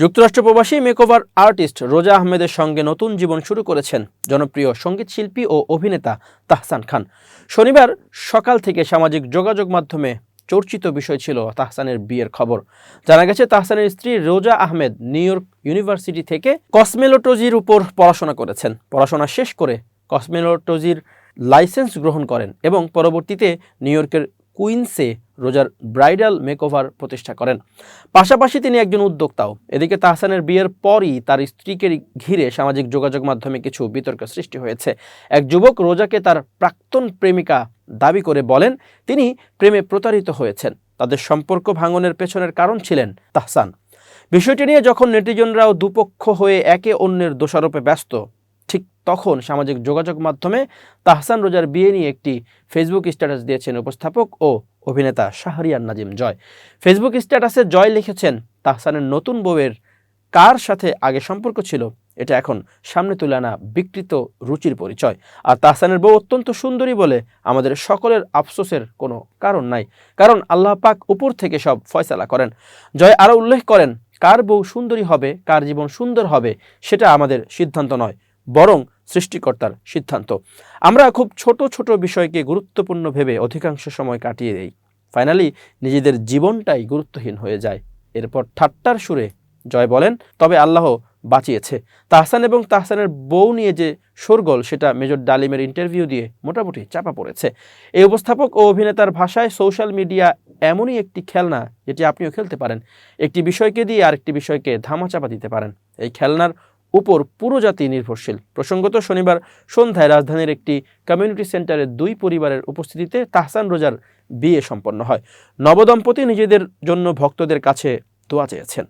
যুক্তরাষ্ট্র প্রবাসী makeover artist রোজা আহমেদের সঙ্গে নতুন জীবন শুরু করেছেন জনপ্রিয় সংগীত শিল্পী ও অভিনেতা তাহসান খান। শনিবার সকাল থেকে সামাজিক যোগাযোগ মাধ্যমে চর্চিত বিষয় ছিল তাহসানের বিয়ের খবর। জানা গেছে, তাহসানের স্ত্রী রোজা আহমেদ নিউ ইয়র্ক ইউনিভার্সিটি থেকে কসমেলোটজির উপর পড়াশোনা করেছেন। পড়াশোনা শেষ করে কসমেলোটজির লাইসেন্স গ্রহণ করেন এবং পরবর্তীতে নিউ ইয়র্কের কুইন্সে রোজার ব্রাইডাল মেকওভার প্রতিষ্ঠা করেন। পাশাপাশি তিনি একজন উদ্যোক্তাও। এদিকে তাহসানের বিয়ের পরই তার স্ত্রীকে ঘিরে সামাজিক যোগাযোগ মাধ্যমে কিছু বিতর্ক সৃষ্টি হয়েছে। এক যুবক রোজাকে তার প্রাক্তন প্রেমিকা দাবি করে বলেন, তিনি প্রেমে প্রতারিত হয়েছেন। তাদের সম্পর্ক ভাঙনের পেছনের কারণ ছিলেন তাহসান। বিষয়টি নিয়ে যখন নেটিজনরাও দুপক্ষ হয়ে একে অন্যের দোষারোপে ব্যস্ত, ঠিক তখন সামাজিক যোগাযোগ মাধ্যমে তাহসান রোজার বিয়ে নিয়ে একটি ফেসবুক স্ট্যাটাস দিয়েছেন উপস্থাপক ও অভিনেতা শাহরিয়ার নাজিম জয়। ফেসবুক স্ট্যাটাসে জয় লিখেছেন তাহসানের নতুন বউয়ের কার সাথে আগে সম্পর্ক ছিল, এটা এখন সামনে তুলে আনা বিকৃত রুচির পরিচয়। আর তাহসানের বউ অত্যন্ত সুন্দরী বলে আমাদের সকলের আফসোসের কোনো কারণ নাই, কারণ আল্লাহ পাক উপর থেকে সব ফয়সালা করেন। জয় আরও উল্লেখ করেন, কার বউ সুন্দরী হবে, কার জীবন সুন্দর হবে, সেটা আমাদের সিদ্ধান্ত নয়, বরং সৃষ্টিকর্তার সিদ্ধান্ত। আমরা খুব ছোট ছোট বিষয়কে গুরুত্বপূর্ণ ভেবে অধিকাংশ সময় কাটিয়ে দেই। ফাইনালি নিজেদের জীবনটাই গুরুত্বহীন হয়ে যায়। এরপর ঠাট্টার সুরে জয় বলেন, তবে আল্লাহ বাঁচিয়েছে। তাহসান এবং তাহসানের বউ নিয়ে যে শোরগোল, সেটা মেজর ডালিমের ইন্টারভিউ দিয়ে মোটামুটি চাপা পড়েছে। এই উপস্থাপক ও অভিনেতার ভাষায় সোশ্যাল মিডিয়া এমনই একটি খেলনা, যেটি আপনিও খেলতে পারেন। একটি বিষয়কে দিয়ে আরেকটি বিষয়কে ধামাচাপা দিতে পারেন। এই খেলনার উপর পুরো জাতি নির্ভরশীল। প্রসঙ্গত শনিবার সন্ধ্যায় রাজধানীর একটি কমিউনিটি সেন্টারে দুই পরিবারের উপস্থিতিতে তাহসান রোজার বিয়ে সম্পন্ন হয়। নবদম্পতি নিজেদের জন্য ভক্তদের কাছে দোয়া চেয়েছেন।